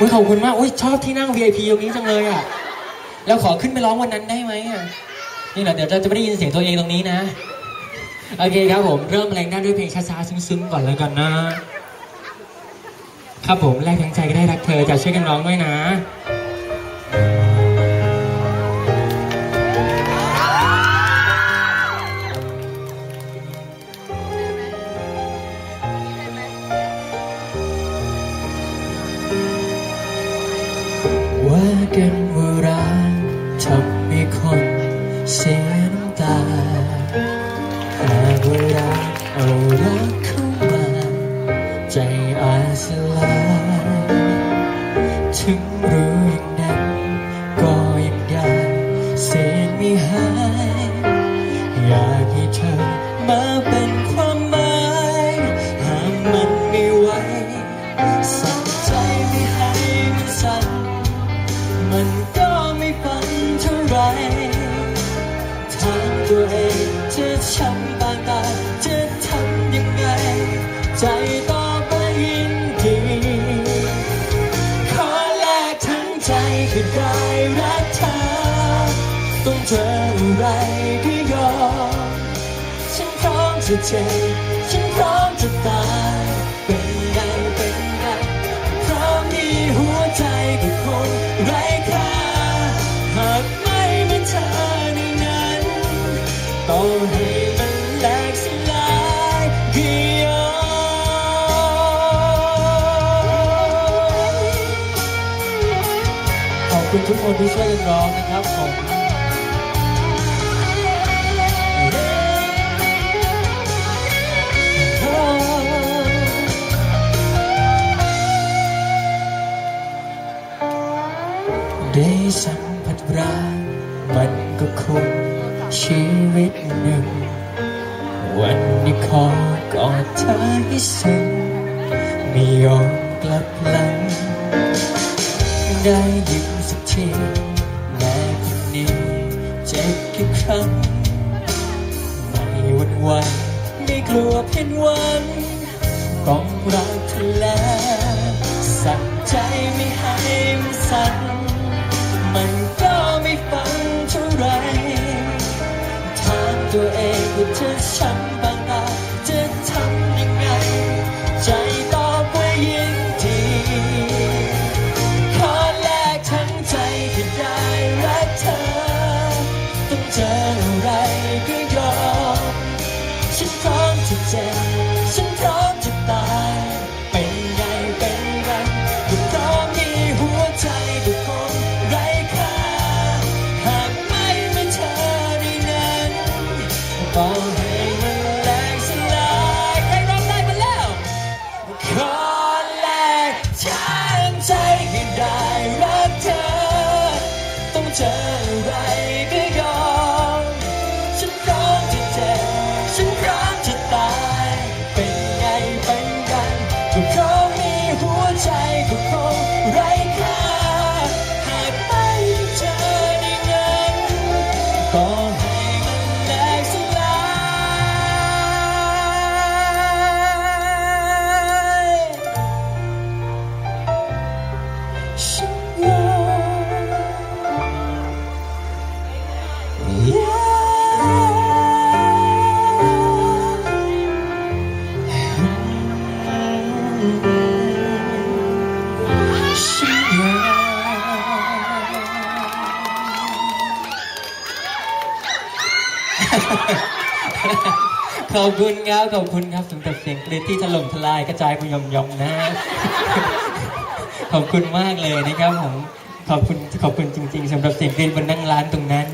อุ้ยขอบคุณมากอุ้ยชอบที่นั่ง VIP ตรงนี้จังเลยอะแล้วขอขึ้นไปร้องวันนั้นได้ไหมอะนี่แหละเดี๋ยวเราจะไม่ได้ยินเสียงตัวเองตรงนี้นะโอเคครับผมเริ่มแรงหน้าด้วยเพลงช้าๆซึ้งๆก่อนแล้วกันนะ ครับผมแรกทั้งใจก็ได้รักเธอจะช่วยกันร้องด้วยนะ ถามตัวเองจะช้ำบางตาจะทำยังไง ใจต่อไปยินดีขอแลกทั้งใจคือได้รักเธอ ต้องเจออะไรก็ยอมฉันพร้อมจะเจ็บฉันพร้อมจะตาย คุณทุกคนที่ช่วยกันร้องนะครับผมได้สัมผัสรักมันก็คงชีวิตหนึ่ง วันนี้ขอกอดเธอให้ซึ้งไม่ยอมกลับหลัง ได้ยิ้มสักทีแม้คนนี้เจ็บกี่ครั้ง ไม่หวั่นไหวไม่กลัวเพียนหวันต้องรักเธอแล้วสั่งใจไม่ให้มันสั่นมันก็ไม่ฟังเท่าไรถามตัวเองว่าเธอช้ำบา เจออะไรก็ยอมฉันพร้อมจะเจ็บฉันพร้อมจะตาย เป็นไงเป็นกันก็เพราะมีหัวใจก็คงไร้ค่าหากไม่เจอในนั้นก่อน ขอบคุณครับขอบคุณครับสำหรับเสียงกรีดที่ถล่มทลายกระจายไปยอมๆนะขอบคุณมากเลยนะครับผมขอบคุณขอบคุณจริง ๆสำหรับเสียงกรีดบนนั่งร้านตรงนั้น